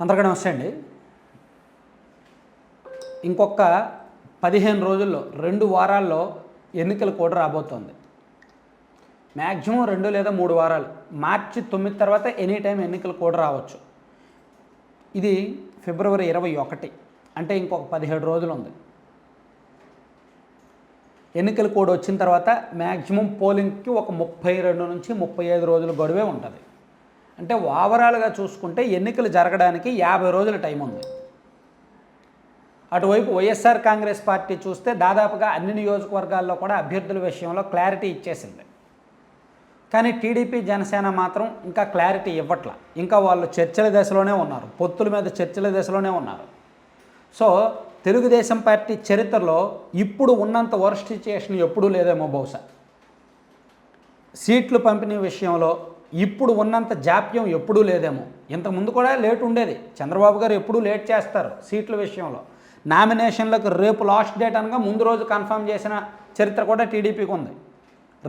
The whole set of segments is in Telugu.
అందరికీ నమస్తే అండి. ఇంకొక పదిహేను రోజుల్లో రెండు వారాల్లో ఎన్నికలు కూడా రాబోతోంది. మ్యాక్సిమం రెండు లేదా మూడు వారాలు. మార్చి తొమ్మిది తర్వాత ఎనీ టైం ఎన్నికలు కూడా రావచ్చు. ఇది ఫిబ్రవరి ఇరవై ఒకటి. అంటే ఇంకొక పదిహేడు రోజులు ఉంది. ఎన్నికల కోడ్ వచ్చిన తర్వాత మ్యాక్సిమం పోలింగ్కి ఒక ముప్పై రెండు నుంచి ముప్పై ఐదు రోజుల గడువే ఉంటుంది. అంటే ఓవరాల్గా చూసుకుంటే ఎన్నికలు జరగడానికి యాభై రోజుల టైం ఉంది. అటువైపు వైఎస్ఆర్ కాంగ్రెస్ పార్టీ చూస్తే దాదాపుగా అన్ని నియోజకవర్గాల్లో కూడా అభ్యర్థుల విషయంలో క్లారిటీ ఇచ్చేసింది. కానీ టీడీపీ జనసేన మాత్రం ఇంకా క్లారిటీ ఇవ్వట్ల. ఇంకా వాళ్ళు చర్చల దశలోనే ఉన్నారు. పొత్తుల మీద చర్చల దశలోనే ఉన్నారు. సో తెలుగుదేశం పార్టీ చరిత్రలో ఇప్పుడు ఉన్నంత వరస్ట్ సిచ్యుయేషన్ ఎప్పుడూ లేదేమో బహుశా. సీట్లు పంపిణీ విషయంలో ఇప్పుడు ఉన్నంత జాప్యం ఎప్పుడూ లేదేమో. ఇంతకుముందు కూడా లేట్ ఉండేది. చంద్రబాబు గారు ఎప్పుడూ లేట్ చేస్తారు సీట్ల విషయంలో. నామినేషన్లకు రేపు లాస్ట్ డేట్ అనగా ముందు రోజు కన్ఫర్మ్ చేసిన చరిత్ర కూడా టీడీపీకి ఉంది.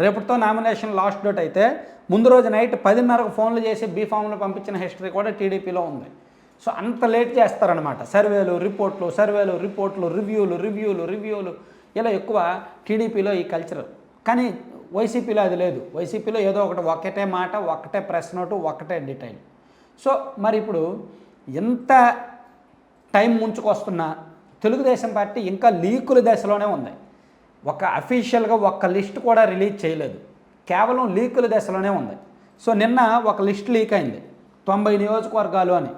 రేపటితో నామినేషన్ లాస్ట్ డేట్ అయితే ముందు రోజు నైట్ పదిన్నరకు ఫోన్లు చేసి బీ ఫామ్లు పంపించిన హిస్టరీ కూడా టీడీపీలో ఉంది. సో అంత లేట్ చేస్తారనమాట సర్వేలు రిపోర్ట్లు సర్వేలు రిపోర్ట్లు రివ్యూలు రివ్యూలు రివ్యూలు ఇలా ఎక్కువ టీడీపీలో ఈ కల్చర్. కానీ వైసీపీలో అది లేదు. వైసీపీలో ఏదో ఒకటి ఒకటే మాట ఒకటే ప్రెస్ నోటు ఒకటే డీటెయిల్. సో మరి ఇప్పుడు ఎంత టైం ముంచుకొస్తున్నా తెలుగుదేశం పార్టీ ఇంకా లీకుల దశలోనే ఉంది. ఒక అఫీషియల్గా ఒక్క లిస్ట్ కూడా రిలీజ్ చేయలేదు. కేవలం లీకుల దశలోనే ఉంది. సో నిన్న ఒక లిస్ట్ లీక్ అయింది. తొంభై నియోజకవర్గాలు అని.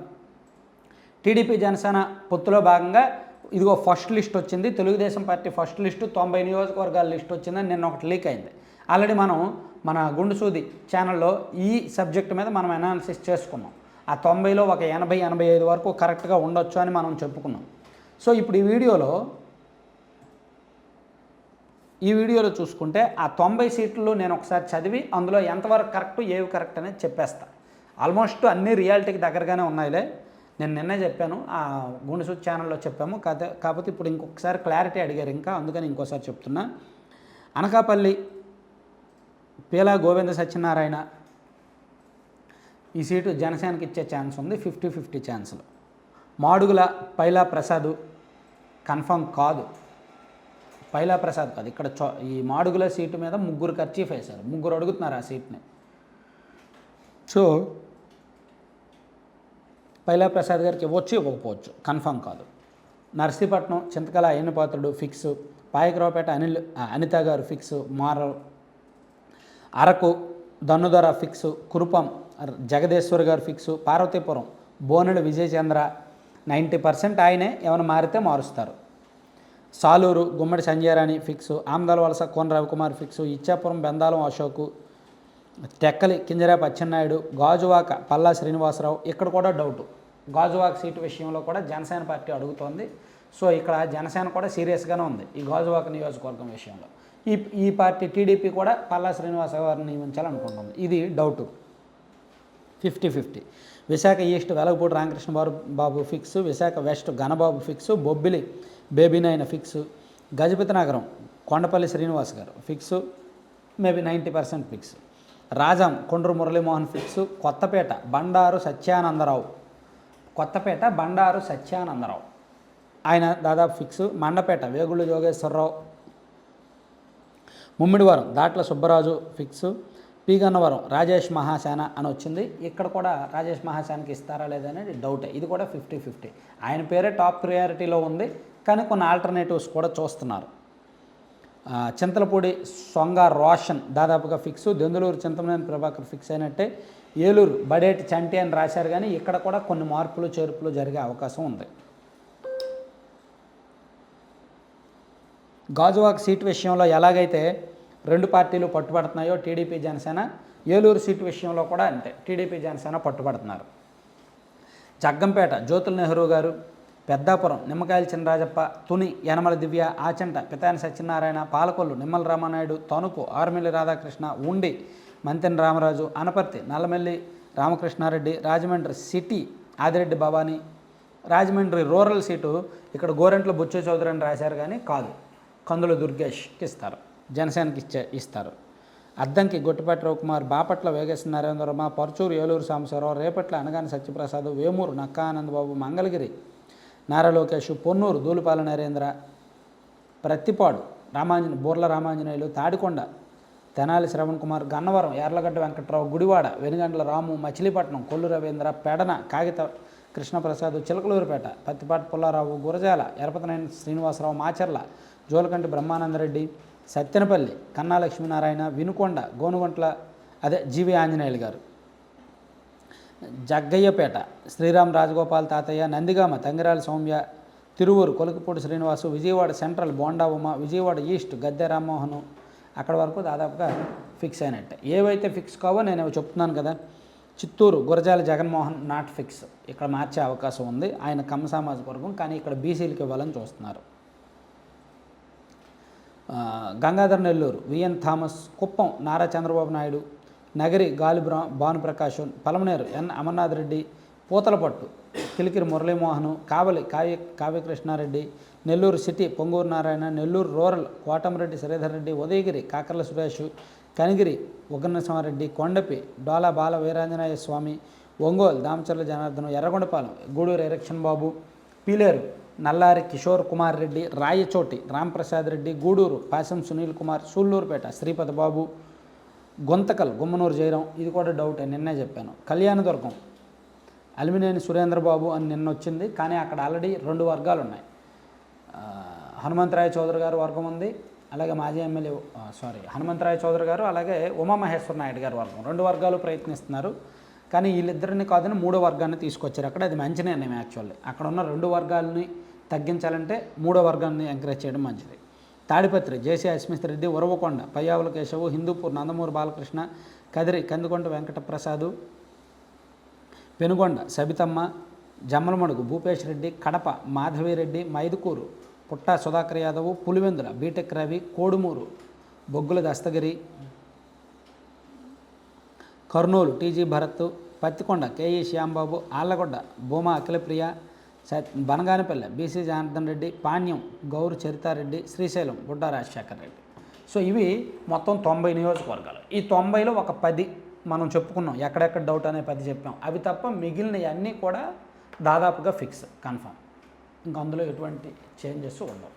టీడీపీ జనసేన పొత్తులో భాగంగా ఇదిగో ఫస్ట్ లిస్ట్ వచ్చింది. తెలుగుదేశం పార్టీ ఫస్ట్ లిస్టు తొంభై నియోజకవర్గాల లిస్ట్ వచ్చిందని నిన్న ఒకటి లీక్ అయింది. ఆల్రెడీ మనం మన గుండుసూది ఛానల్లో ఈ సబ్జెక్ట్ మీద మనం అనాలిసిస్ చేసుకున్నాం. ఆ తొంభైలో ఒక ఎనభై ఎనభై ఐదు వరకు కరెక్ట్గా ఉండొచ్చు అని మనం చెప్పుకున్నాం. సో ఇప్పుడు ఈ వీడియోలో ఈ వీడియోలో చూసుకుంటే ఆ తొంభై సీట్లు నేను ఒకసారి చదివి అందులో ఎంతవరకు కరెక్ట్ ఏవి కరెక్ట్ అనేది చెప్పేస్తా. ఆల్మోస్ట్ అన్ని రియాలిటీకి దగ్గరగానే ఉన్నాయిలే. నేను నిన్నే చెప్పాను ఆ గుండెసూచి ఛానల్లో చెప్పాము. కాకపోతే ఇప్పుడు ఇంకొకసారి క్లారిటీ అడిగారు ఇంకా అందుకని ఇంకోసారి చెప్తున్నా. అనకాపల్లి పీలా గోవింద సత్యనారాయణ ఈ సీటు జనసేనకి ఇచ్చే ఛాన్స్ ఉంది ఫిఫ్టీ ఫిఫ్టీ ఛాన్స్లు మాడుగుల పైలా ప్రసాద్ కన్ఫర్మ్ కాదు. పైలా ప్రసాద్ కాదు. ఇక్కడ చో ఈ మాడుగుల సీటు మీద ముగ్గురు ఖర్చీఫ్ వేశారు. ముగ్గురు అడుగుతున్నారు ఆ సీట్ని. సో పైలా ప్రసాద్ గారికి ఇవ్వచ్చు ఇవ్వకపోవచ్చు. కన్ఫర్మ్ కాదు. నర్సీపట్నం చింతకళ అయ్యనపాత్రుడు ఫిక్స్ పాయకరావుపేట అనిల్ అనిత గారు fix Maarav Araku Dannudora fix Kurupam Jagadeeshwar garu fix Parvathipuram Bonedu Vijayachandra ninety percent ఆయనే ఏమైనా మారితే మారుస్తారు. సాలూరు గుమ్మడి సంజయరాణి ఫిక్స్ ఆమదాల వలస కోన రవికుమార్ ఫిక్స్ ఇచ్చాపురం బెందాలం అశోకు టెక్కలి కింజరాపు అచ్చెన్నాయుడు గాజువాక పల్లా శ్రీనివాసరావు ఇక్కడ కూడా డౌట్. గాజువాక సీటు విషయంలో కూడా జనసేన పార్టీ అడుగుతోంది. సో ఇక్కడ జనసేన కూడా సీరియస్గానే ఉంది ఈ గాజువాక నియోజకవర్గం విషయంలో. ఈ ఈ పార్టీ టీడీపీ కూడా పల్లా శ్రీనివాస గారిని నియమించాలనుకుంటుంది. ఇది doubt fifty fifty Visakha east Velagapudi Ramakrishna Babu Babu fix Visakha west Ganababu fix Bobbili Bebinayana fix Gajapathi Nagaram Kondapalli Srinivas garu fix maybe ninety percent fix Rajam Kondru Muralimohan fix Kothapeta Bandaru Satyanandarao. Kothapeta Bandaru Satyanandarao. ఆయన దాదాపు ఫిక్స్ మండపేట వేగుళ్ళు యోగేశ్వరరావు ముమ్మిడివరం దాట్ల సుబ్బరాజు ఫిక్స్. పీగన్నవరం రాజేష్ మహాసేన అని వచ్చింది. ఇక్కడ కూడా రాజేష్ మహాసేనకి ఇస్తారా లేదా అనేది డౌటే. ఇది కూడా ఫిఫ్టీ ఫిఫ్టీ. ఆయన పేరే టాప్ ప్రియారిటీలో ఉంది కానీ కొన్ని ఆల్టర్నేటివ్స్ కూడా చూస్తున్నారు. చింతలపూడి సొంగ రోషన్ దాదాపుగా ఫిక్స్. దెందులూరు చింతమనేని ప్రభాకర్ ఫిక్స్ అయినట్టే. ఏలూరు బడేటి చంటి అని రాశారు కానీ ఇక్కడ కూడా కొన్ని మార్పులు చేర్పులు జరిగే అవకాశం ఉంది. గాజువాక్ సీట్ విషయంలో ఎలాగైతే రెండు పార్టీలు పట్టుబడుతున్నాయో టీడీపీ జనసేన ఏలూరు సీటు విషయంలో కూడా అంతే. టీడీపీ జనసేన పట్టుబడుతున్నారు. జగ్గంపేట జ్యోతుల నెహ్రూ గారు పెద్దాపురం నిమ్మకాయల చినరాజప్ప తుని యనమల దివ్య Achanta Pitani Satyanarayana Palakollu Nimmala Rama Naidu Tanuku Arimilli Radhakrishna Undi Mantena Ramaraju Anaparthi Nallamilli Ramakrishnareddy Rajahmundry city Adireddy Bhavani Rajahmundry rural seat ఇక్కడ గోరెంట్ల బుచ్చ చౌదరి అని రాశారు కానీ కాదు. కందుల దుర్గేష్కి ఇస్తారు. జనసేనకి ఇచ్చే ఇస్తారు. అద్దంకి గొట్టిపాటి రవికుమార్ బాపట్ల వేగేశ్వర నరేంద్రమ పరుచూరు ఏలూరు సాంబశివరావు రేపట్ల అనగాని సత్యప్రసాద్ వేమూరు నక్కానందబాబు మంగళగిరి నారా లోకేష్ పొన్నూరు దూలుపాల నరేంద్ర ప్రత్తిపాడు రామాంజన బూర్ల రామాంజనేయులు తాడికొండ తెనాలి శ్రవణ్ కుమార్ గన్నవరం యార్లగడ్డ వెంకట్రావు గుడివాడ వెనుగండ్ల రాము మచిలీపట్నం కొల్లు రవీంద్ర పెడన కాగిత కృష్ణప్రసాద్ చిలకలూరుపేట పత్తిపాటి పుల్లారావు గురజాల ఎరపతనేని శ్రీనివాసరావు మాచర్ల జోలకంటి బ్రహ్మానందరెడ్డి సత్తెనపల్లి కన్నా లక్ష్మీనారాయణ వినుకొండ గోనుగొంట్ల అదే జీవి ఆంజనేయులు గారు. జగ్గయ్యపేట శ్రీరామ్ రాజగోపాల్ తాతయ్య నందిగామ తంగిరాల సౌమ్య తిరువూరు కొలకపూడి శ్రీనివాసు విజయవాడ సెంట్రల్ బోండా ఉమ విజయవాడ ఈస్ట్ గద్దె రామ్మోహన్ అక్కడ వరకు దాదాపుగా ఫిక్స్ అయినట్టే. ఏవైతే ఫిక్స్ కావో నేను చెప్తున్నాను కదా చిత్తూరు గురజాల జగన్మోహన్ నాట్ ఫిక్స్. ఇక్కడ మార్చే అవకాశం ఉంది. ఆయన కమ్మ సామాజిక వర్గం కానీ ఇక్కడ బీసీలకు ఇవ్వాలని చూస్తున్నారు. గంగాధర్ నెల్లూరు విఎన్ థామస్ కుప్పం నారా చంద్రబాబు నాయుడు నగరి గాలి బ్రా Bhanuprakash Palamaneru N Amarnath Reddy Puthalapattu Kilikiri Muralimohan Kavali Kavya Kavyakrishnareddy Nellore city Ponguru Narayana Nellore rural Kotamreddy Sridhar Reddy Udayagiri Kakarla Suresh Kanigiri Ugranarasimhareddy Kondapi Dola Bala Veeranjaneya Swamy Ongole Damacharla Janardhanam Yerragondapalem Gudur erection Babu Pileru Nallari Kishore Kumar Reddy Rayachoti Ramprasad Reddy Gudur Pasam Sunil Kumar Sullurpeta Sripati బాబు గొంతకల్ గుమ్మనూరు జయరాం. ఇది కూడా డౌటే నిన్నే చెప్పాను. కళ్యాణదుర్గం అలిమినేని సురేంద్రబాబు అని నిన్న వచ్చింది కానీ అక్కడ ఆల్రెడీ రెండు వర్గాలు ఉన్నాయి. హనుమంతరాయ చౌదరి గారు వర్గం ఉంది అలాగే మాజీ ఎమ్మెల్యే సారీ హనుమంతరాయ చౌదరి గారు అలాగే ఉమామహేశ్వర నాయుడు గారు వర్గం. రెండు వర్గాలు ప్రయత్నిస్తున్నారు. కానీ వీళ్ళిద్దరిని కాదని మూడో వర్గాన్ని తీసుకొచ్చారు. అక్కడ అది మంచి నిర్ణయం యాక్చువల్లీ అక్కడ ఉన్న రెండు వర్గాలని తగ్గించాలంటే మూడో వర్గాన్ని ఎంకరేజ్ చేయడం మంచిది. Tadipatri JC Asmith Reddy Uravakonda Payyavula Keshav Hindupur Nandamuri Balakrishna Kadiri Kandikonda Venkataprasad Penukonda Sabithamma Jammalamadugu Bhupesh Reddy Kadapa Madhavi Reddy Mydukur Putta Sudhakar Yadav Pulivendula BTech Ravi Kodumur Boggula Dastagiri Kurnool TG Bharath Pattikonda KE Shyambabu Allagadda Bhuma Akhilapriya Banaganapalle BC Janardhan Reddy Panyam Gouru Charitha Reddy Srisailam Budda Rajasekhar Reddy. So ఇవి మొత్తం తొంభై నియోజకవర్గాలు. ఈ తొంభైలో ఒక పది మనం చెప్పుకున్నాం. ఎక్కడెక్కడ డౌట్ అనే పది చెప్పాం. అవి తప్ప మిగిలినవి అన్నీ కూడా దాదాపుగా ఫిక్స్ కన్ఫర్మ్ ఇంకా అందులో ఎటువంటి చేంజెస్ ఉండవు.